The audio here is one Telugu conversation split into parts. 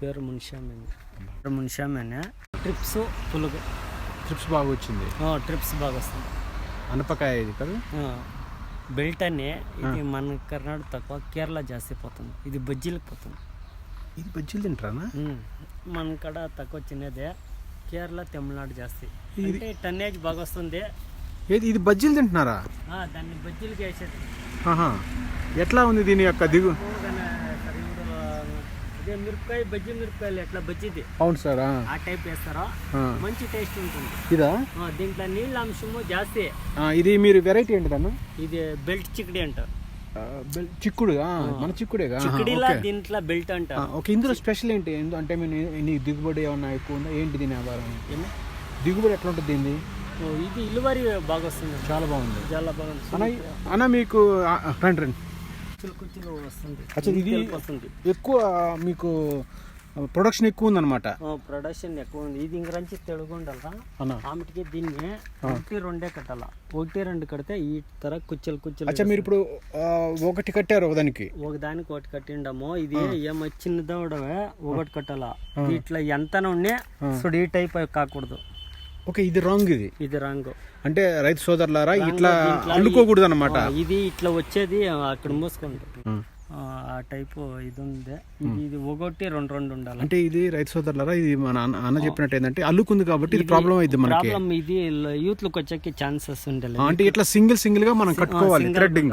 పేరు మున్షామేని? పేరు మున్షామేనే? ట్రిప్స్ పులుగు. ట్రిప్స్ బాగా వచ్చింది ట్రిప్స్ బాగా వస్తుంది అనపకాయ ఇది కదా? బెల్ట్ అని ఇది మన కర్ణాటక తక్కువ కేరళ జాస్తి పోతుంది. ఇది బజ్జీలకు పోతుంది. ఇది బజ్జీలు తింటారా మన కడ తక్కువ చిన్నదే కేరళ తమిళనాడు జాస్తి. అంటే టన్నేజ్ బాగా వస్తుంది ఏది ఇది బజ్జీలు తింటున్నారా? దాన్ని బజ్జీలకి వేసేది ఎట్లా ఉంది దీని యొక్క దిగు అదే మిరపకాయ బజ్జీ మిరపకాయలు ఎట్లా బజ్జీది? అవును సార్ ఆ. టైప్ వేస్తారో. మంచి టేస్ట్ ఉంటుంది. ఇదా? దీంట్లో నీళ్ళ అంశము జాస్తి. ఇది మీరు వెరైటీ ఏంటిదన్న? ఇది బెల్ట్ చిక్కడి అంటారు చిక్కుడు మన చిక్కుడేగా. దీంట్లో బెల్ట్ ఆ, అంటారు ఓకే. ఇందులో స్పెషల్ ఏంటి? అంటే నీ దిగుబడి ఏమన్నా ఎక్కువ ఉందా? ఏంటి దీని ఏమి? దిగుబడి ఎట్లా ఉంటుంది దీన్ని ఇది ఇలువరి బాగా వస్తుంది చాలా బాగుంది. చాలా బాగుంది. అన్న అన్న మీకు రండి రండి. కుచ్చులు వస్తుంది. అచ్చా, ఇది- వస్తుంది. ఎక్కువ మీకు ప్రొడక్షన్ ఎక్కువ ఉందన్నమాట. ప్రొడక్షన్ ఎక్కువ ఉంది. ఇది ఇంకరంచి తెలుగు ఉండాలా ఆమెకి దీన్ని ఒకటి రెండే కట్టాల? ఒకటి రెండు కడితే ఈ తర కుచ్చులు కుచ్చులు అచ్చా మీరు ఇప్పుడు ఒకటి కట్టారు ఒకదానికి ఒక దానికి. ఒకటి కట్టిండము. ఇది ఏమో చిన్నదవడమే ఒకటి కట్టాల? ఇట్లా ఎంత ఉండే చూడు ఈ టైప్ కాకూడదు. ఓకే ఇది రాంగ్ ఇది. ఇది రంగు అంటే రైతు సోదరులారా ఇట్లా అల్లుకోకూడదు అనమాట ఇది ఇట్లా వచ్చేది అక్కడ మూసుకుంటుంది ఆ, టైపు ఇది ఉంది ఇది ఒకటి రెండు రెండు ఉండాలి. అంటే ఇది రైతు సోదరులారా? ఇది మన అన్న- అన్న చెప్పినట్టు ఏంటంటే అల్లుకుంది కాబట్టి ఇది ప్రాబ్లం అయింది మనకి. ప్రాబ్లం ఇది యూత్లకు వచ్చేకి ఛాన్సెస్ ఉండలేదు అంటే ఇట్లా సింగిల్ సింగిల్గా మనం కట్టుకోవాలి థ్రెడ్డింగ్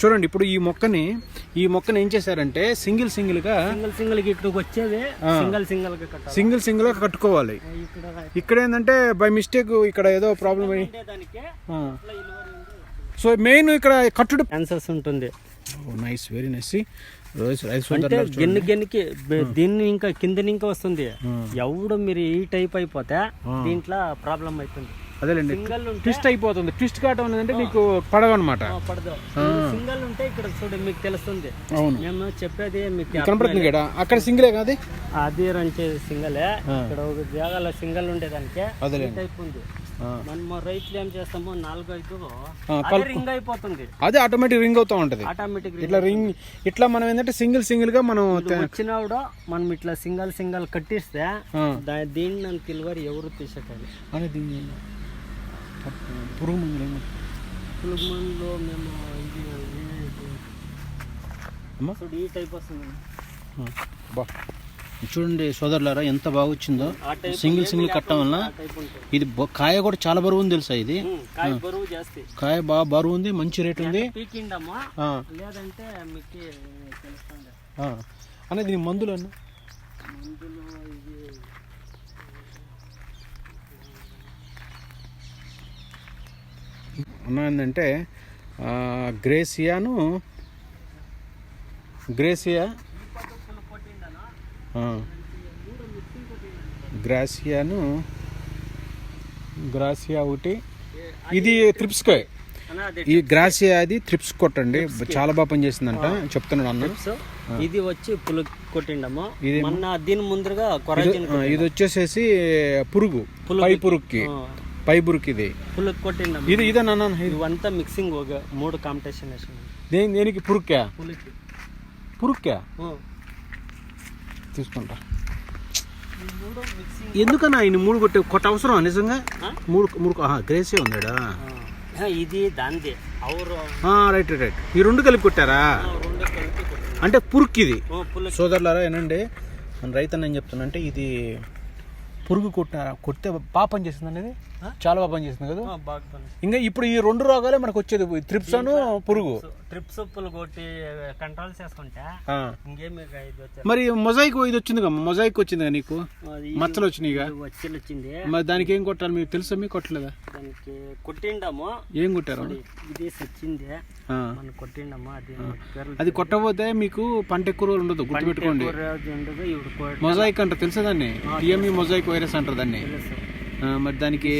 చూడండి ఇప్పుడు ఈ మొక్కని ఈ మొక్కని ఏం చేశారంటే సింగిల్ సింగిల్గా సింగిల్ సింగిల్కి ఇక్కడికి వచ్చేది సింగిల్ సింగిల్గా కట్టాలి. సింగిల్ సింగిల్గా కట్టుకోవాలి. ఇక్కడ ఏంటంటే బై మిస్టేక్ ఇక్కడ ఏదో ప్రాబ్లం అయ్యి. సో మెయిన్ ఇక్కడ కట్టుడు ఛాన్సెస్ ఉంటుంది. నైస్ వెరీ నైస్ అంటే గిన్నె గిన్నెకి దీన్ని ఇంకా కింద ఇంకా వస్తుంది. ఎవడు మీరు ఈ టైప్ అయిపోతే దీంట్లో ప్రాబ్లం అవుతుంది అదేలేండి. ట్విస్ట్ అయిపోతుంది. ట్విస్ట్ కావటం అంటే మీకు పడదు సింగల్ ఉంటే ఇక్కడ చూడు మీకు తెలుస్తుంది. అవును. మేము చెప్పేది మీకు కనపడుతుంది కదా? అక్కడ సింగిలే కాదు అది? రంచే సింగలే ఇక్కడ ఒక జాగాలో సింగల్ ఉండేదానికి. టైప్ ఉంది. మనం రైతులు ఏం చేస్తాము? నాలుగు ఐదు ఆ, అదే రింగ్ అయిపోతుంది. అదే ఆటోమేటిక్ రింగ్ అవుతా ఉంటది. ఆటోమేటిక్ ఇట్లా రింగ్ ఇట్లా మనం ఏంటంటే సింగిల్ సింగిల్గా మనం వచ్చినప్పుడు మనం ఇట్లా సింగల్ సింగల్ కట్టిస్తే దీన్ని నన్ను తెలివారు ఎవరు తీసేటాలి అనేది పురుగు మందులు. పులుగు మందులో మేము ఇది ఈ టైప్ వస్తుంది. బా. చూడండి సోదరులారా ఎంత బాగా వచ్చిందో సింగిల్ సింగిల్ కట్టడం వల్ల ఇది కాయ కూడా చాలా బరువు ఉంది తెలుసా ఇది? కాయ బాగా బరువు ఉంది మంచి రేట్ ఉంది. అన్న దీని మందులు అన్న? అన్న ఏంటంటే గ్రేసియాను గ్రేసియా గ్రాసియాను. గ్రాసియా ఒకటి. ఇది త్రిప్స్కాయ్ ఈ గ్రాసియా అది త్రిప్స్ కొట్టండి. చాలా బాగా పనిచేసిందంట. చెప్తున్నాడు అన్న. ఇది వచ్చి పులుగు కొట్టిండము. ఇది మొన్న దీని ముందుగా ఇది వచ్చేసేసి పురుగు. పై పురుగుకి. పై పురుగుకి ఇది పులుగు కొట్టిండము. ఇది? ఇది. ఇవంతా మిక్సింగ్ ఒక మూడు కాంపిటీషన్ దేనికి పురుగుకా? ఆ. తీసుకుంటా. ఎందుకన్నా ఆయన మూడు కొట్టే కొట్ట అవసరం నిజంగా? మూడు మూడు గ్రేసే ఉందాడా? ఆ, ఇది దాంది రైట్ రైట్ ఈ రెండు కలిపి కొట్టారా? అంటే పురుగుకి ఇది. సోదరులారా ఏనండి మన రైతన్న ఏం చెప్తున్నా అంటే ఇది పురుగు కొట్ట కొడితే బాగా పని చేస్తుంది అనేది? చాలా బాగా పని చేస్తుంది కదా ఇంకా ఇప్పుడు ఈ రెండు రోగాలే మనకు వచ్చేది. త్రిప్స్ అను పురుగు. ట్రిప్స్ కొట్టి కంట్రోల్ చేసుకుంటే వచ్చేది? మరి మొజాయిక్ ఇది వచ్చింది కదా మొజాయిక్ వచ్చింది కదా నీకు మచ్చలు వచ్చినాయిగా? ఇది వచ్చింది వచ్చింది. మరి దానికి ఏం కొట్టాలి? మీకు తెలుసా? మీకు కొట్టలేదా? దానికి కొట్టిండము. ఏం కొట్టారు? ఇది కొట్టిండము అది అది కొట్టకపోతే మీకు పంట ఎక్కువ రోజులు ఉండదు. గుర్తుపెట్టుకోండి. మొజాయిక్ అంటారు. తెలుసా దాన్ని? టిఎంఈ మొజాయిక్ వైరస్ అంటారు దాన్ని. మరి దానికి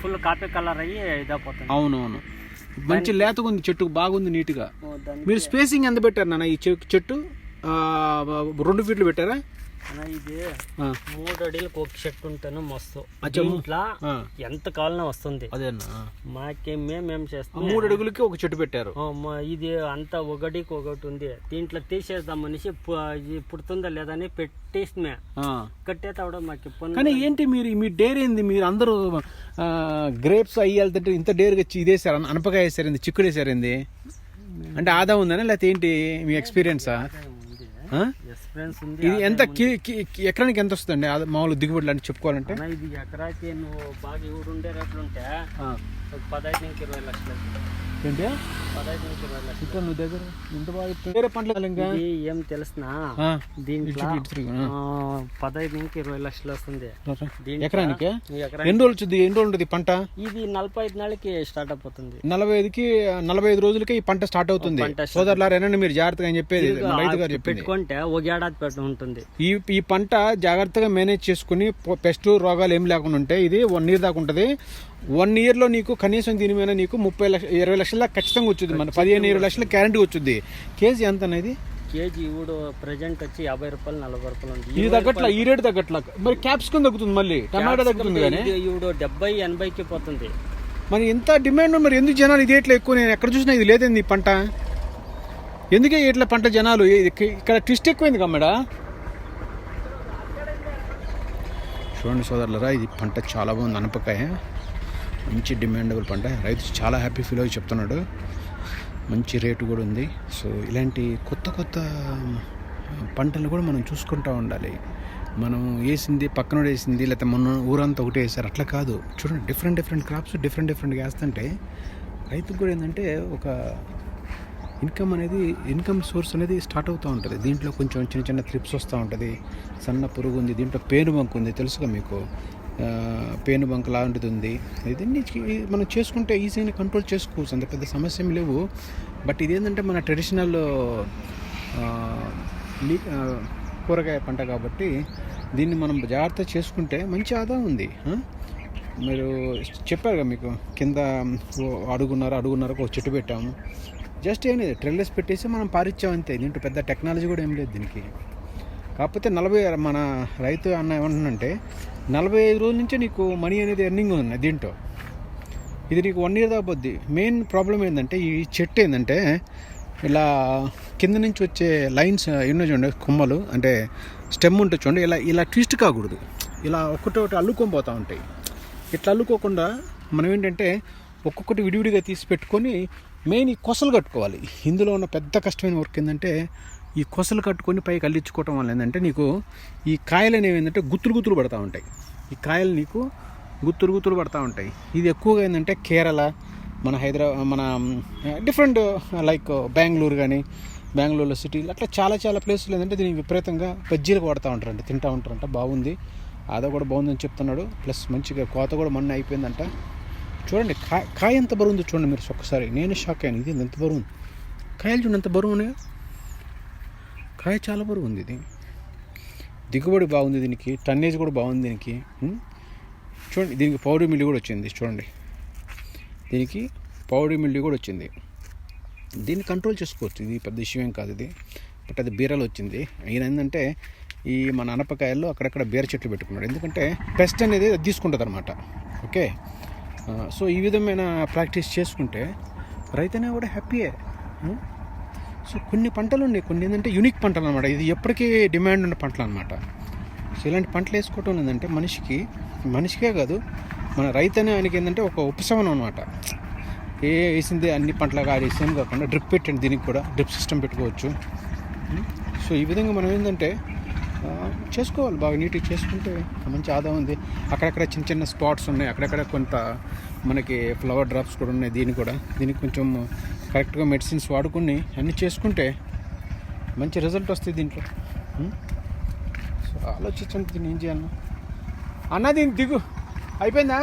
ఫుల్ కాపీ కలర్ అయ్యి ఇదైపోతుంది. అవునవును. మంచి లేతగా ఉంది చెట్టు బాగుంది నీట్గా. మీరు స్పేసింగ్ ఎంత పెట్టారు నాన్న? ఈ చెట్టు రెండు ఫీట్లు పెట్టారా? ఇది మూడు అడిలకు ఒక చెట్టు ఉంటేనే మస్తు. ఆ, ఎంత కావాలన్నా వస్తుంది. అదే అన్న ఆ. మాకేం మేమేం చేస్తాం. మూడు అడుగులకి ఒక చెట్టు పెట్టారు. ఇది అంతా ఒకటికి ఒకటి ఉంది. దీంట్లో తీసేద్దాం మనిషి ఇది పుడుతుందా లేదా అని పెట్టేసిమే ఆ. కట్టేటప్పుడు మాకు కానీ ఏంటి మీరు మీ డేర్ ఏంది? మీరు అందరూ గ్రేప్స్ అయ్యి వెళ్తుంటే ఇంత డేర్గా వచ్చి ఇదేసారు అన- అనపకాయ వేసారింది చిక్కుడు వేసారింది అంటే ఆదా ఉందనా లేకపోతే ఏంటి? మీ ఎక్స్పీరియన్సా ఉంది ఆ? ఎక్స్పీరియన్స్ ఉంది ఇది ఎంత ఎకరానికి ఎంత వస్తుందండి? మామూలు దిగుబడులు అంటే చెప్పుకోవాలంటే? ఇది ఎకరాకి నువ్వు బాగా ఉండే రేట్లు ఉంటే పదహైదు నుంచి ఇరవై లక్షలు ఏంటి? ఇక్కడ నువ్వు దగ్గర ఇంత బాగా. వేరే పంటలు ఇంకా? ఏం తెలిసిన? దీంట్లో పదహైదు నుంచి ఇరవై లక్షలు వస్తుంది. ఎకరానికి? ఎన్ని రోజులు వచ్చింది? ఎన్ని రోజులు ఉంటుంది పంట? ఇది నలభై ఐదు నాళ్ళకి స్టార్ట్ అయిపోతుంది. నలభై ఐదుకి నలభై ఐదు రోజులకి ఈ పంట స్టార్ట్ అవుతుంది. పంట start సోదరులారు ఏనండి మీరు జాగ్రత్తగా అని చెప్పేది రైతు గారు చెప్పింది. పెట్టుకుంటే ఒక ఏడాది పెట్ట ఉంటుంది. ఈ ఈ పంట జాగ్రత్తగా మేనేజ్ చేసుకుని పెస్ట్ రోగాలు ఏం లేకుండా ఉంటే ఇది వన్ ఇయర్ దాకా ఉంటుంది. వన్ ఇయర్లో నీకు కనీసం దీని మీద నీకు ముప్పై లక్ష ఇరవై లక్షల ఖచ్చితంగా వచ్చింది మన పదిహేను ఇరవై లక్షల గ్యారంటీ వచ్చింది కేజీ ఎంత అనేది? కేజీ ఇప్పుడు ప్రజెంట్ వచ్చి యాభై రూపాయలు నలభై రూపాయలు ఉంది. ఇది తగ్గట్ల ఈ రేటు తగ్గట్ల. మరి క్యాప్సికం తగ్గుతుంది మళ్ళీ టమాటా తగ్గుతుంది కానీ. ఇప్పుడు డెబ్బై ఎనభైకి పోతుంది. మరి ఎంత డిమాండ్ మరి ఎందుకు జనాలు ఇది ఎట్లా ఎక్కువ? నేను ఎక్కడ చూసినా ఇది లేదండి ఈ పంట? ఎందుకే ఇట్లా పంట జనాలు? ఇది- ఇక్కడ ట్విస్ట్ ఎక్కువైంది కమ్మడా చూడండి సోదరులరా ఇది పంట చాలా బాగుంది అనపకాయ. మంచి డిమాండబుల్ పంట. రైతు చాలా హ్యాపీ ఫీల్ అయ్యి చెప్తున్నాడు. మంచి రేటు కూడా ఉంది. సో ఇలాంటి కొత్త కొత్త పంటలు కూడా మనం చూసుకుంటూ ఉండాలి. మనం వేసింది పక్కన వేసింది లేకపోతే మొన్న ఊరంతా ఒకటే వేసారు. అట్లా కాదు. చూడండి డిఫరెంట్ డిఫరెంట్ క్రాప్స్ డిఫరెంట్ డిఫరెంట్గా వేస్తుంటే రైతుకు కూడా ఏంటంటే ఒక ఇన్కమ్ అనేది ఇన్కమ్ సోర్స్ అనేది స్టార్ట్ అవుతూ ఉంటుంది. దీంట్లో కొంచెం చిన్న చిన్న త్రిప్స్ వస్తూ ఉంటుంది. సన్న పురుగు ఉంది దీంట్లో పేను బంక్ ఉంది. తెలుసుగా మీకు? పేనుబంక పేను బంక్ లాంటిది ఉంది. ఇదన్నీ మనం చేసుకుంటే ఈజీగా కంట్రోల్ చేసుకోవచ్చు. అంత పెద్ద సమస్య ఏం లేవు. బట్ ఇదేంటంటే మన ట్రెడిషనల్ కూరగాయ పంట కాబట్టి దీన్ని మనం జాగ్రత్త చేసుకుంటే మంచి ఆదాయం ఉంది. మీరు చెప్పారు కదా మీకు కింద ఓ అడుగున్నర అడుగున్నరకు ఒక చెట్టు పెట్టాము. జస్ట్ ఏం లేదు ట్రెల్లెస్ పెట్టేసి మనం పారిచ్చాం అంతే. దీంట్లో పెద్ద టెక్నాలజీ కూడా ఏం లేదు దీనికి. కాకపోతే నలభై మన రైతు అన్న ఏమంటుందంటే నలభై ఐదు రోజుల నుంచే నీకు మనీ అనేది ఎర్నింగ్ ఉంది దీంట్లో. ఇది నీకు వన్ ఇయర్ దాకా మెయిన్ ప్రాబ్లం ఏంటంటే ఈ చెట్టు ఏంటంటే ఇలా కింద నుంచి వచ్చే లైన్స్ ఎన్నో చూడండి కొమ్మలు అంటే స్టెమ్ ఉంటుంది చూడండి ఇలా ఇలా ట్విస్ట్ కాకూడదు. ఇలా ఒకటి అల్లుకొని పోతూ ఉంటాయి. ఇట్లా అల్లుకోకుండా మనం ఏంటంటే ఒక్కొక్కటి విడివిడిగా తీసి పెట్టుకొని మెయిన్ ఈ కొసలు కట్టుకోవాలి. ఇందులో ఉన్న పెద్ద కష్టమైన వర్క్ ఏంటంటే ఈ కొసలు కట్టుకొని పైకి అల్లించుకోవటం వల్ల ఏంటంటే నీకు ఈ కాయలు అనేవి ఏంటంటే గుత్తులు గుత్తులు పడతా ఉంటాయి. ఈ కాయలు నీకు గుత్తులు గుత్తులు పడతా ఉంటాయి. ఇది ఎక్కువగా ఏంటంటే కేరళ మన హైదరాబాద్ మన డిఫరెంట్ లైక్ బెంగళూరు కానీ బెంగళూరులో సిటీలు అట్లా చాలా చాలా ప్లేసులు ఏంటంటే దీనికి విపరీతంగా బజ్జీలు వాడుతూ ఉంటారంట తింటూ ఉంటారంట. బాగుంది. ఆదా కూడా బాగుందని చెప్తున్నాడు. ప్లస్ మంచిగా కోత కూడా మొన్న అయిపోయిందంట. చూడండి కాయ కాయ ఎంత బరువు ఉందో చూడండి మీరు ఒక్కసారి నేను షాక్ అయ్యాను. ఇది ఎంత బరువు? ఉంది కాయలు చూడండి ఎంత బరువు ఉన్నాయో. కాయ చాలా బరువు ఉంది ఇది దిగుబడి బాగుంది దీనికి టన్నేజ్ కూడా బాగుంది దీనికి. చూడండి దీనికి పౌడర్ మిల్లి కూడా వచ్చింది చూడండి. దీనికి పౌడర్ మిల్లి కూడా వచ్చింది. దీన్ని కంట్రోల్ చేసుకోవచ్చు ఇది పెద్ద విషయం ఏం కాదు ఇది. బట్ అది బీరలు వచ్చింది. ఈయన ఏంటంటే ఈ మన అనపకాయల్లో అక్కడక్కడ బీర చెట్లు పెట్టుకున్నాడు. ఎందుకంటే పెస్ట్ అనేది అది తీసుకుంటుంది అనమాట ఓకే? సో ఈ విధమైన ప్రాక్టీస్ చేసుకుంటే రైతనే కూడా హ్యాపీయే. సో కొన్ని పంటలు ఉన్నాయి. కొన్ని ఏంటంటే యూనిక్ పంటలు అనమాట ఇది ఎప్పటికీ డిమాండ్ ఉన్న పంటలు అనమాట సో ఇలాంటి పంటలు వేసుకోవటం ఏంటంటే మనిషికి మనిషికే కాదు మన రైతు అనే ఆయనకి ఏంటంటే ఒక ఉపశమనం అనమాట ఏ వేసింది అన్ని పంటలుగా అది సేమ్ కాకుండా డ్రిప్ పెట్టండి దీనికి కూడా డ్రిప్ సిస్టమ్ పెట్టుకోవచ్చు. సో ఈ విధంగా మనం ఏంటంటే చేసుకోవాలి. బాగా నీట్గా చేసుకుంటే మంచి ఆదాయం ఉంది. అక్కడక్కడ చిన్న చిన్న స్పాట్స్ ఉన్నాయి. అక్కడక్కడ కొంత మనకి ఫ్లవర్ డ్రాప్స్ కూడా ఉన్నాయి. దీనికి కూడా. దీనికి కొంచెం కరెక్ట్గా మెడిసిన్స్ వాడుకుని అన్నీ చేసుకుంటే మంచి రిజల్ట్ వస్తుంది దీంట్లో? సో ఆలోచించండి దీన్ని ఏం చేయాలన్నా. అన్న దీని దిగు. అయిపోయిందా?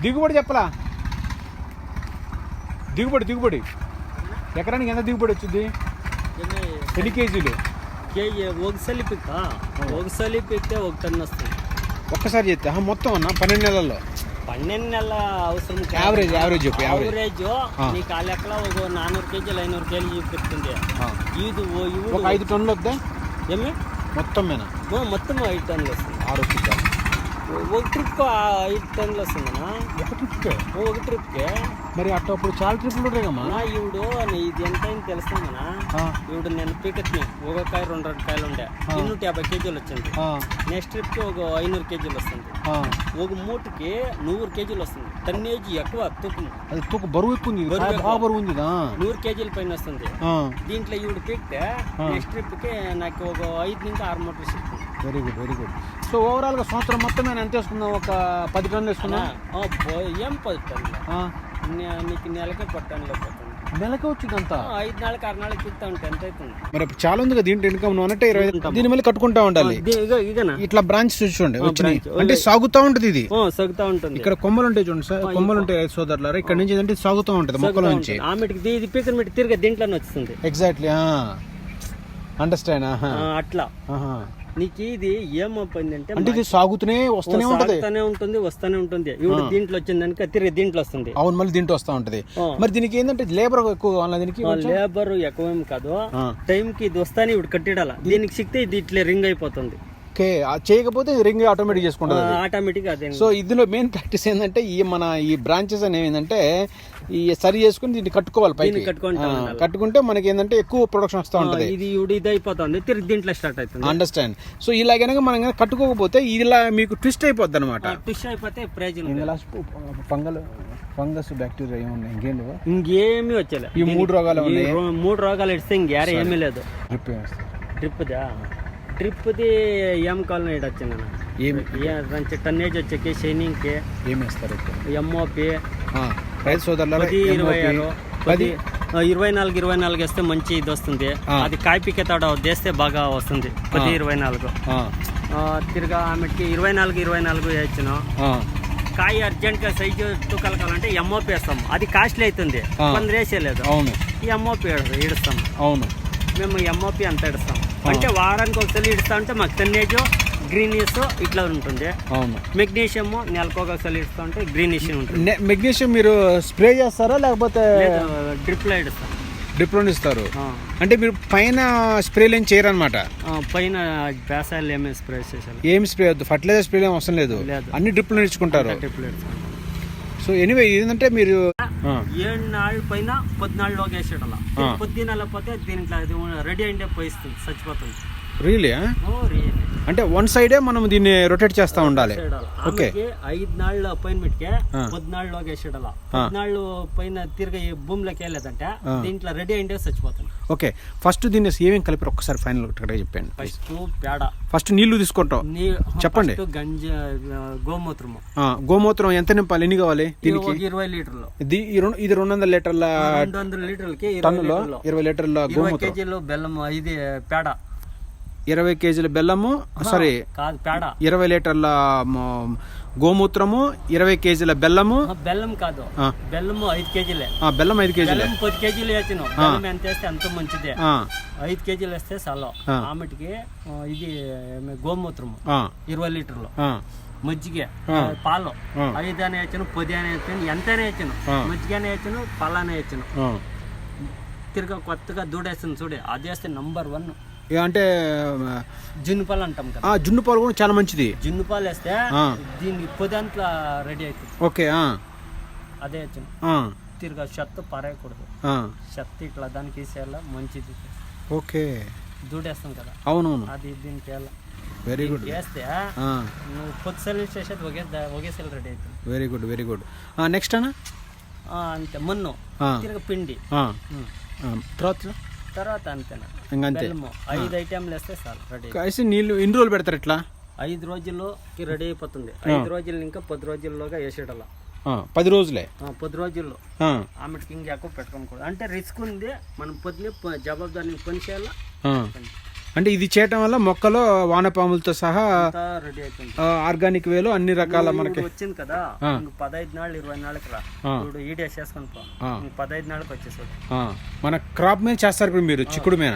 దిగుబడి చెప్పలా. దిగుబడి దిగుబడి. ఎకరానికి ఎంత దిగుబడి వచ్చింది? ఎన్ని కేజీలు? సలిపిక ఒక సలిపిస్తే ఒక టన్ వస్తుంది. ఒక్కసారి చేస్తే ఆహా, మొత్తం అన్న? పన్నెండు నెలల్లో? పన్నెండు నెలల అవసరం కాదు. యావరేజ్ యావరేజ్ చెప్పు యావరేజ్ యావరేజ్ నీకు ఆ లెక్కలో ఒక నానూరు కేజీలు ఐనూరు కేజీలు చూపిస్తుంది ఇది ఓ ఇవి ఒక ఐదు టన్నులు వద్దా? ఏమి? మొత్తం మీద ఓ, మొత్తం ఐదు టన్నులు వస్తుంది. ఆరు ఒక ట్రిప్ ఐదు టన్నులు వస్తుందన్నా. ఒక ట్రిప్కే? ఓ, ఒక ట్రిప్కే. మరి అట్ట అప్పుడు చాలా ట్రిప్లు ఉంటాయి కమ్మా అన్నా ఈవిడు ఇది ఎంత అయింది తెలుస్తుందన్నా ఈవిడు నేను పీకెత్ని ఒక కాయ రెండు రెండు కాయలు ఉండే. ఇన్నూట యాభై కేజీలు వచ్చింది. నెక్స్ట్ ట్రిప్కి ఒక ఐనూరు కేజీలు వస్తుంది. ఒక మూటకి నూరు కేజీలు వస్తుంది. టన్నేజ్ ఎక్కువ తూకం. అది తూక బరువు ఎక్కువ ఉంది. బరువు ఉంది. నూరు కేజీల పైన వస్తుంది. దీంట్లో ఈవిడ పీకితే నెక్స్ట్ ట్రిప్కి నాకు ఒక ఐదు నుంచి ఆరు మూటలు very good very good so ఓవరాల్గా సంవత్సరం మొత్తం నేను ఎంత వేసుకున్నాం ఒక పది టన్నులు వేసుకున్నా ఏం పది టన్నులు? నీకు నెలకే పట్టాను నెలకే వచ్చిందంతా ఐదు నెలలకు ఆరు నెలలకు ఇస్తా ఉంటే ఎంత అవుతుంది? మరి చాలా ఉంది కదా దీంట్లో ఇన్కమ్ నువ్వు అంటే ఇరవై దీని మళ్ళీ కట్టుకుంటా ఉండాలి. ఇట్లా బ్రాంచ్ చూడండి వచ్చినాయి. branch. అంటే సాగుతూ ఉంటుంది ఇది. సగుతా ఉంటుంది. ఇక్కడ కొమ్మలు ఉంటాయి చూడండి సార్ కొమ్మలు ఉంటాయి సోదరులారా. ఇక్కడ నుంచి ఏంటంటే సాగుతూ ఉంటుంది మొక్కల నుంచి. ఇది పీకర్ తిరిగి దీంట్లోనే వస్తుంది. ఎగ్జాక్ట్లీ అండర్స్టాండ్ అట్లా. నీకు ఇది ఏమైపోయింది అంటే ఇది సాగుతూనే వస్తూనే ఉంటది. సాగుతానే ఉంటుంది వస్తానే ఉంటుంది. ఇప్పుడు దీంట్లో వచ్చిందనుక తిరిగి దీంట్లో వస్తుంది. అవును మళ్ళీ దీంట్లో వస్తూ ఉంటది. మరి దీనికి ఏంటంటే లేబర్ ఎక్కువ దీనికి లేబర్ ఎక్కువేం కాదు. టైంకి ఇది వస్తానే ఇప్పుడు కట్టిడాల. దీనికి సిక్తే ఇది ఇట్లా రింగ్ అయిపోతుంది. ఓకే ఆ చేయకపోతే రింగ్ ఆటోమేటిక్ చేసుకుంటుంది ఆటోమేటిక్ అదే సో ఇందులో మెయిన్ ప్రాక్టీస్ ఏంటంటే ఈ మన ఈ బ్రాంచెస్ అనేవి ఏంటంటే ఈ సరి చేసుకుని దీన్ని కట్టుకోవాలి పైకి. దీన్ని కట్టుకుంటా మనకి ఏంటంటే ఎక్కువ ప్రొడక్షన్ వస్తూ ఉంటది. ఇది ఇది అయిపోతుంది. తిరిగి దీంట్లో స్టార్ట్ అవుతుంది. అండర్స్టాండ్ సో ఇలా కనుక మనం కట్టుకోకపోతే ఇలా మీకు ట్విస్ట్ అయిపోద్ది అనమాట టిష్ అయిపోతే ప్రైజ్ ఫంగల్ ఫంగస్ బ్యాక్టీరియా ఏమున్నాయి ఇంకేం లేవా? ఇంకేమీ వచ్చలే. ఈ మూడు రోగాలు ఉన్నాయి? మూడు రోగాలు ఇస్తే ఇంకేరే ఏమీ లేదు. డ్రిప్ వేస్తారు. ట్రిప్దా ఏం కాలం ఇటు వచ్చిందన్న ఏమి దాని టన్నేజ్ వచ్చేకి షైనింగ్కి ఏం వేస్తారు? ఎంఓపి రైతు ఇరవై ఆరు పది? ఇరవై నాలుగు ఇరవై నాలుగు వేస్తే మంచి ఇది వస్తుంది. అది కాయపికే తోట వేస్తే బాగా వస్తుంది. పది ఇరవై నాలుగు. తిరగా ఆమెకి ఇరవై నాలుగు ఇరవై నాలుగు వేయచ్చును ఆ, కాయ అర్జెంట్గా సైజు తూకాలు కావాలంటే ఎంఓపి వేస్తాం. అది కాస్ట్లీ అవుతుంది. కొందరు వేసేయలేదు అవును. ఈ ఎంఓపి ఇడుస్తాం అవును. మేము ఎంఓపి అంత ఇడుస్తాం అంటే వారానికి ఒకసారి ఇడుస్తా ఉంటే మాకు గ్రీనిష్ ఇట్లా ఉంటుంది. అవును. మెగ్నీషియం నెలకు ఒకసారి ఇడుస్తా ఉంటే గ్రీనిష్ ఉంటుంది. మెగ్నీషియం మీరు స్ప్రే చేస్తారా లేకపోతే డ్రిప్లో ఇడుస్తాం. డ్రిప్లో ఇస్తారు. అంటే మీరు పైన స్ప్రేలు ఏం చేయరనమాట పైన బేసాలు ఏమేమి స్ప్రే చేసాలి ఏం స్ప్రే వద్దు ఫర్టిలైజర్ స్ప్రే ఏం అవసరం లేదు. అన్ని డ్రిప్లో ఇడుస్తాం సో ఎనీవే ఏంటంటే మీరు ఏడు నాళ్ళు పైన పద్నాలుగులోకి వేసేటలా పొద్దున లేకపోతే దీంట్లో అది రెడీ అయిందే పోయిస్తుంది చచ్చిపోతుంది రియలీ రియల్ అంటే వన్ సైడే మనం దీన్ని రొటేట్ చేస్తూ ఉండాలి. ఓకే ఐదు నాళ్ళు పైన పెట్టుకే పద్నాలుగులోకి వేసేటల పద్నాలుగు పైన తిరిగి భూమిలోకి వెళ్ళలేదంటే దీంట్లో రెడీ అయిందే చచ్చిపోతుంది ఓకే ఫస్ట్ దీన్ని ఏమేమి కలిపి ఒక్కసారి ఫైనల్ ఒకటి చెప్పండి. ఫస్ట్ పేడ. ఫస్ట్ నీళ్ళు తీసుకుంటాం. నీ చెప్పండి. గంజ గోమూత్రము. ఆ, గోమూత్రం ఎంత నింపాలి? ఎన్ని కావాలి దీనికి? ఇరవై లీటర్లు. ఇది రెండు- వందల లీటర్ల రెండు వందల లీటర్లకి ఇరవై టన్నులో లీటర్లు. ఇరవై లీటర్ల గోమూత్రం. కేజీలు బెల్లం ఇది పేడ. ఇరవై కేజీల బెల్లము సారీ కాదు పేడ. ఇరవై లీటర్ల గోమూత్రము ఇరవై కేజీల బెల్లము. బెల్లం కాదు. బెల్లము ఐదు కేజీలే. ఆ, బెల్లం ఐదు కేజీలే. పది కేజీలు వేసాను. బెల్లం ఎంత వేస్తే అంత మంచిదే. ఐదు కేజీలు వేస్తే ఆ. ఆమెటికి ఇది గోమూత్రము. ఇరవై లీటర్లు. మజ్జిగ. పాలు. ఐదు అని వేసాను పది అని వేసాను ఎంతనే వేసాను. ఆ. మజ్జిగ అని వేసాను పాలని వేసాను. ఆ. తిరగా కొత్తగా దూడేస్తుంది చూడే అది వేస్తే నంబర్ వన్ అంటే జున్నుపాలు అంటాం కదా. ఆ, జున్ను పాలు కూడా చాలా మంచిది. జున్నుపాలు వేస్తే ఆ. దీనికి పొదంతా రెడీ అవుతుంది ఓకే అదే తిరగా చెత్త పారేయకూడదు. చెత్త ఇట్లా దానికి వేసేయాల మంచిది. ఓకే. దూడేస్తాం కదా. అవునవును. అది దీనికి వెరీ గుడ్ వేస్తే ఆ, నువ్వు కొత్త సెల్ చేసేది ఒకే దా- ఒకే సెల్ రెడీ అవుతుంది. Very good very good next అన్న? అంతే. మున్ను. తిరగ పిండి. తర్వాత? తర్వాత అంతేనా? ఇంకంతే బెల్లము ఐదు ఐటెంలు వేస్తే చాలు రెడీ కలిసి నీళ్ళు ఎన్ని రోజులు పెడతారు ఇట్లా? ఐదు రోజుల్లోకి రెడీ అయిపోతుంది. ఐదు రోజులు ఇంకా పది రోజుల్లోగా వేసేటలా ఆ, పది రోజులే. పది రోజుల్లో. ఆ, ఆమెకి ఇంకా ఎక్కువ పెట్టుకోకూడదు అంటే రిస్క్ ఉంది. మనం పొద్దునే ప- జవాబుదారీని పని చేయాలా ఆ. అంటే ఇది చేయటం వల్ల మొక్కలో వానపాములతో సహా రెడీ అవుతుంది ఆర్గానిక్ వేలో అన్ని రకాల మనకి. వచ్చింది కదా పదహైదు నాళ్ళు ఇరవై నాళ్ళకి రా. ఇప్పుడు ఈడేసి వేసుకొని పో. పదహైదు నాళ్ళకి వచ్చేసాడు మన క్రాప్ మీద చేస్తారు ఇప్పుడు మీరు చిక్కుడు మీద.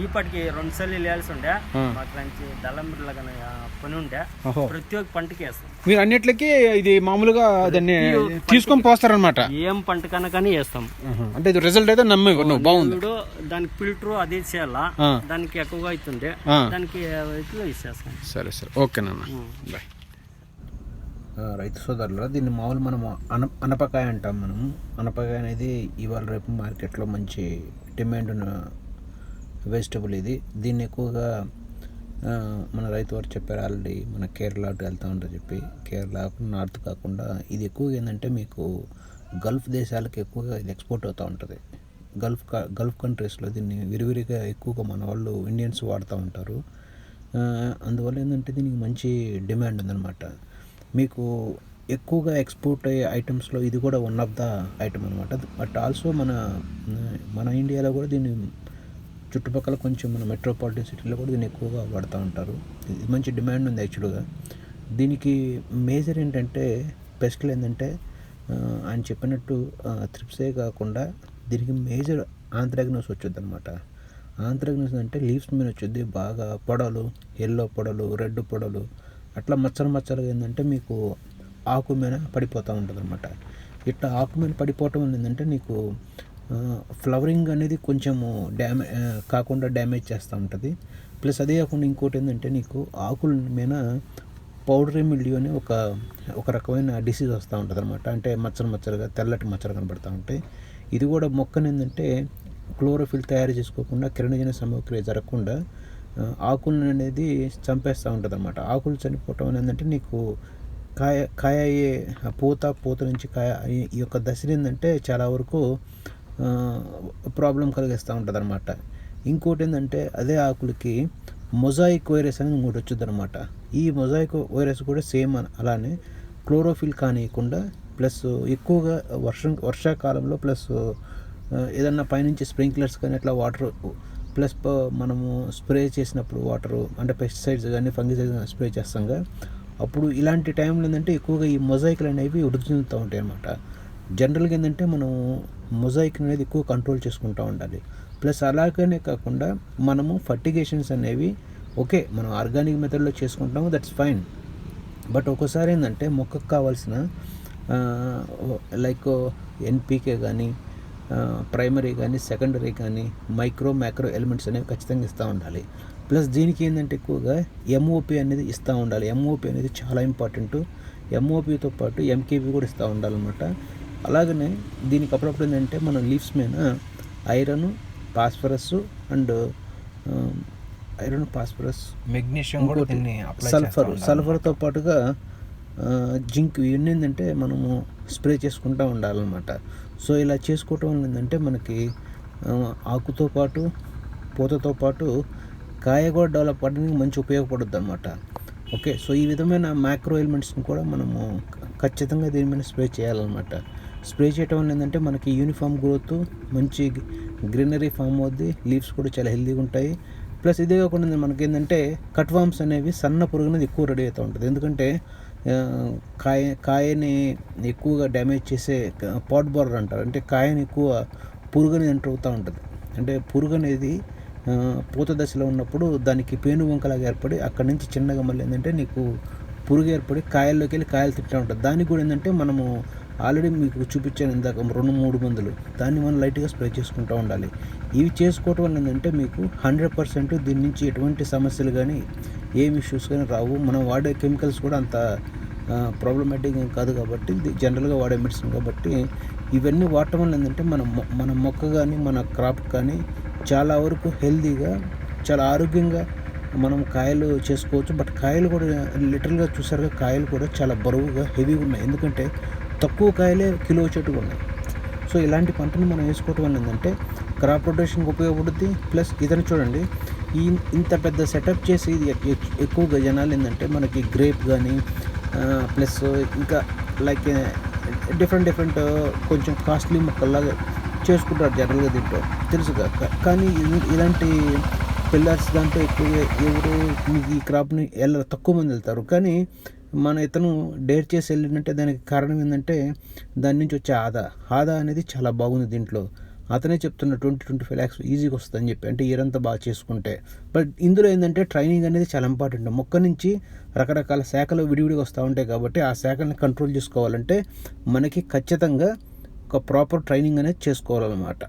ఈ పాటికి రెండు సార్లు వేయాల్సి ఉండే. మాకు మంచి దళంబిర్లాగా పని ఉండే ఓహో. ప్రతి ఒక్క పంటకి వేస్తాం. మీరు అన్నిట్లకి ఇది మామూలుగా దాన్ని తీసుకొని పోస్తారనమాట ఏం పంట కన్నా కానీ వేస్తాం. అంటే ఇది రిజల్ట్ అయితే నమ్మే నువ్వు బాగుంది. దానికి ఫిల్టర్ అదే చేయాలా. దానికి ఎక్కువగా అవుతుంది ఆ. దానికి ఇట్లా ఇచ్చేస్తాం. సరే సరే. ఓకే నాన్న. బాయ్. రైతు సోదరులు దీన్ని మామూలు మనం అన అనపకాయ అంటాం మనం అనపకాయ అనేది ఇవాళ రేపు మార్కెట్లో మంచి డిమాండ్ ఉన్న వెజిటబుల్ ఇది. దీన్ని ఎక్కువగా మన రైతు వారు చెప్పారు ఆల్రెడీ మన కేరళ అటు వెళ్తూ ఉంటారు చెప్పి. కేరళ నార్త్ కాకుండా ఇది ఎక్కువగా ఏంటంటే మీకు గల్ఫ్ దేశాలకు ఎక్కువగా ఇది ఎక్స్పోర్ట్ అవుతూ ఉంటుంది. గల్ఫ్ గల్ఫ్ కంట్రీస్లో దీన్ని విరివిరిగా ఎక్కువగా మన వాళ్ళు ఇండియన్స్ వాడుతూ ఉంటారు. అందువల్ల ఏంటంటే దీనికి మంచి డిమాండ్ ఉందన్నమాట. మీకు ఎక్కువగా ఎక్స్పోర్ట్ అయ్యే ఐటమ్స్లో ఇది కూడా వన్ ఆఫ్ ద ఐటమ్ అనమాట బట్ ఆల్సో మన మన ఇండియాలో కూడా దీన్ని చుట్టుపక్కల కొంచెం మన మెట్రోపాలిటన్ సిటీలో కూడా దీన్ని ఎక్కువగా వాడుతూ ఉంటారు. ఇది మంచి డిమాండ్ ఉంది యాక్చువల్గా దీనికి మేజర్ ఏంటంటే పెస్ట్లు ఏంటంటే ఆయన చెప్పినట్టు త్రిప్సే కాకుండా దీనికి మేజర్ ఆంథ్రాగ్నోస్ వచ్చుద్ది అనమాట ఆంథ్రాగ్నోస్ అంటే లీవ్స్ మీద వచ్చుద్ది. బాగా పొడలు ఎల్లో పొడలు రెడ్ పొడలు అట్లా మచ్చలు మచ్చలుగా ఏంటంటే మీకు ఆకు మీద పడిపోతూ ఉంటుంది అనమాట ఇట్లా ఆకు మీద పడిపోవటం వల్ల ఏంటంటే నీకు ఫ్లవరింగ్ అనేది కొంచెము డ్యామే కాకుండా డ్యామేజ్ చేస్తూ ఉంటుంది. ప్లస్ అదే కాకుండా ఇంకోటి ఏంటంటే నీకు ఆకుల మీద పౌడరీ మిల్యూ అనే ఒక ఒక రకమైన డిసీజ్ వస్తూ ఉంటుంది అనమాట అంటే మచ్చలు మచ్చలుగా తెల్లటి మచ్చలు కనబడుతూ ఉంటాయి. ఇది కూడా మొక్కను ఏంటంటే క్లోరోఫిల్ తయారు చేసుకోకుండా కిరణజన సామగ్రి జరగకుండా ఆకులను అనేది చంపేస్తూ ఉంటుంది అనమాట ఆకులు చనిపోవటం అనేది ఏంటంటే నీకు కాయ కాయ అయ్యే పూత పూత నుంచి కాయ ఈ- ఈ యొక్క దశ ఏంటంటే చాలా వరకు ప్రాబ్లం కలిగిస్తూ ఉంటుంది అనమాట ఇంకోటి ఏంటంటే అదే ఆకులకి మొజాయిక్ వైరస్ అనేది ఇంకోటి వచ్చింది అనమాట ఈ మొజాయిక్ వైరస్ కూడా సేమ్ అలానే క్లోరోఫిల్ కానియకుండా ప్లస్ ఎక్కువగా వర్షం వర్షాకాలంలో ప్లస్ ఏదన్నా పైనుంచి స్ప్రింక్లర్స్ కానీ అట్లా వాటర్ ప్లస్ మనము స్ప్రే చేసినప్పుడు వాటరు అంటే పెస్టిసైడ్స్ కానీ ఫంగిసైడ్స్ కానీ స్ప్రే చేస్తాంగా అప్పుడు ఇలాంటి టైంలో ఏంటంటే ఎక్కువగా ఈ మొజాయిక్లు అనేవి వృద్ధి చెందుతూ ఉంటాయి అన్నమాట జనరల్గా ఏంటంటే మనం మొజాయిక్ అనేది ఎక్కువ కంట్రోల్ చేసుకుంటూ ఉండాలి. ప్లస్ అలాగనే కాకుండా మనము ఫర్టిగేషన్స్ అనేవి ఓకే మనం ఆర్గానిక్ మెథడ్లో చేసుకుంటాము దట్స్ ఫైన్ బట్ ఒక్కోసారి ఏంటంటే మొక్కకు కావాల్సిన లైక్ ఎన్పీకే కానీ ప్రైమరీ కానీ సెకండరీ కానీ మైక్రో మైక్రో ఎలిమెంట్స్ అనేవి ఖచ్చితంగా ఇస్తూ ఉండాలి. ప్లస్ దీనికి ఏంటంటే ఎక్కువగా ఎంఓపి అనేది ఇస్తూ ఉండాలి. ఎంఓపి అనేది చాలా ఇంపార్టెంట్ ఎంఓపితో పాటు ఎంకేపీ కూడా ఇస్తూ ఉండాలన్నమాట. అలాగనే దీనికి అప్పుడప్పుడు ఏంటంటే మన లీవ్స్ మీద iron phosphorus and iron phosphorus magnesium కూడా సల్ఫర్ సల్ఫర్తో పాటుగా జింక్ ఇవన్నీ ఏంటంటే మనము స్ప్రే చేసుకుంటూ ఉండాలన్నమాట. సో ఇలా చేసుకోవటం వల్ల ఏంటంటే మనకి ఆకుతో పాటు పూతతో పాటు కాయ కూడా డెవలప్ అవ్వడానికి మంచి ఉపయోగపడుద్ది అనమాట ఓకే సో ఈ విధమైన మైక్రో ఎలిమెంట్స్ని కూడా మనము ఖచ్చితంగా దీని మీద స్ప్రే చేయాలన్నమాట. స్ప్రే చేయటం వల్ల ఏంటంటే మనకి యూనిఫామ్ గ్రోత్ మంచి గ్రీనరీ ఫామ్ అవుద్ది లీవ్స్ కూడా చాలా హెల్దీగా ఉంటాయి. ప్లస్ ఇదే కాకుండా మనకి ఏంటంటే కట్ వామ్స్ అనేవి సన్న పురుగు అనేది ఎక్కువ రెడీ అవుతూ ఉంటుంది. ఎందుకంటే కాయ కాయని ఎక్కువగా డ్యామేజ్ చేసే పాట్ బోర్డర్ అంటారు. అంటే కాయని ఎక్కువ పురుగు అనేది ఎంటర్ అవుతూ ఉంటుంది. అంటే పురుగు అనేది పూత దశలో ఉన్నప్పుడు దానికి పేను వంకలాగా ఏర్పడి అక్కడి నుంచి చిన్నగా మళ్ళీ ఏంటంటే నీకు పురుగు ఏర్పడి కాయల్లోకి వెళ్ళి కాయలు తింటూ ఉంటుంది. దానికి కూడా ఏంటంటే మనము ఆల్రెడీ మీకు చూపించాను ఇందాక రెండు మూడు మందులు. దాన్ని మనం లైట్గా స్ప్రే చేసుకుంటూ ఉండాలి. ఇవి చేసుకోవటం వల్ల ఏంటంటే మీకు హండ్రెడ్ పర్సెంట్ దీని నుంచి ఎటువంటి సమస్యలు కానీ ఏమి ఇష్యూస్ కానీ రావు. మనం వాడే కెమికల్స్ కూడా అంత ప్రాబ్లమాటిక్ కాదు కాబట్టి ఇది జనరల్గా వాడే మెడిసిన్ కాబట్టి ఇవన్నీ వాడటం వల్ల ఏంటంటే మన మొ- మన మొక్క కానీ మన క్రాప్ కానీ చాలా వరకు హెల్తీగా చాలా ఆరోగ్యంగా మనం కాయలు చేసుకోవచ్చు. బట్ కాయలు కూడా లిటరల్గా చూసారుగా కాయలు కూడా చాలా బరువుగా హెవీగా ఉన్నాయి. ఎందుకంటే తక్కువ కాయలే కిలో చెట్టుగా ఉన్నాయి. సో ఇలాంటి పంటను మనం వేసుకోవటం వల్ల ఏంటంటే క్రాప్ రొటేషన్కి ఉపయోగపడుద్ది. ప్లస్ ఇతను చూడండి ఈ ఇంత పెద్ద సెటప్ చేసి ఎక్కువగా జనాలు ఏంటంటే మనకి గ్రేప్ కానీ ప్లస్ ఇంకా లైక్ డిఫరెంట్ డిఫరెంట్ కొంచెం కాస్ట్లీ మొక్కల్లాగా చేసుకుంటారు జనరల్గా దీంట్లో. తెలుసు కానీ ఇలాంటి పిల్లర్స్ దాంట్లో ఎక్కువగా ఎవరు ఈ క్రాప్ని వెళ్ళ తక్కువ మంది వెళ్తారు? కానీ మన ఇతను డేర్ చేసి వెళ్ళినట్టే దానికి కారణం ఏంటంటే దాని నుంచి వచ్చే ఆదా. ఆదా అనేది చాలా బాగుంది దీంట్లో. అతనే చెప్తున్న ట్వంటీ ట్వంటీ ఫైవ్ ల్యాక్స్ ఈజీగా వస్తుందని చెప్పి అంటే ఇయర్ అంతా బాగా చేసుకుంటే. బట్ ఇందులో ఏంటంటే ట్రైనింగ్ అనేది చాలా ఇంపార్టెంట్ మొక్క నుంచి రకరకాల శాఖలు విడివిడిగా వస్తూ ఉంటాయి కాబట్టి ఆ శాఖల్ని కంట్రోల్ చేసుకోవాలంటే మనకి ఖచ్చితంగా ఒక ప్రాపర్ ట్రైనింగ్ అనేది చేసుకోవాలన్నమాట.